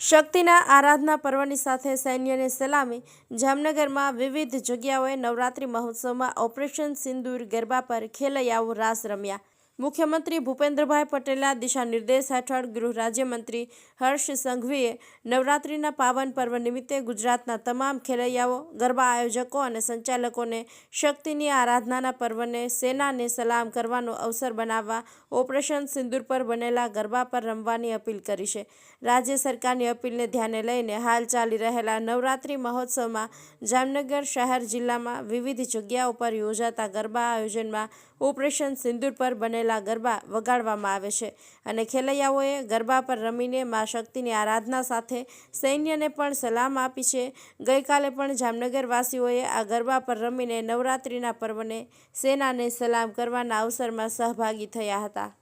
શક્તિના આરાધના પર્વની સાથે સૈન્યને સલામી જામનગરમાં વિવિધ જગ્યાઓએ નવરાત્રિ મહોત્સવમાં ઓપરેશન સિંદૂર ગરબા પર ખેલૈયાઓ રાસ રમ્યા. મુખ્યમંત્રી ભૂપેન્દ્રભાઈ પટેલના દિશા નિર્દેશ હેઠળ ગૃહ રાજ્યમંત્રી હર્ષ સંઘવીએ નવરાત્રિના પાવન પર્વ નિમિત્તે ગુજરાતના તમામ ખેલૈયાઓ, ગરબા આયોજકો અને સંચાલકોને શક્તિની આરાધનાના પર્વને સેનાને સલામ કરવાનો અવસર બનાવવા ઓપરેશન સિંદૂર પર બનેલા ગરબા પર રમવાની અપીલ કરી છે. રાજ્ય સરકારની અપીલને ધ્યાને લઈને હાલ ચાલી રહેલા નવરાત્રિ મહોત્સવમાં જામનગર શહેર જિલ્લામાં વિવિધ જગ્યાઓ પર યોજાતા ગરબા આયોજનમાં ઓપરેશન સિંદૂર પર બનેલા ગરબા વગાડવામાં આવે છે. અને ખેલૈયાઓએ ગરબા પર રમીને મા શક્તિની આરાધના સાથે સૈન્યને પણ સલામ આપી છે. ગઈકાલે પણ જામનગરવાસીઓએ આ ગરબા પર રમીને નવરાત્રિના પર્વને સેનાને સલામ કરવાના અવસરમાં સહભાગી થયા હતા.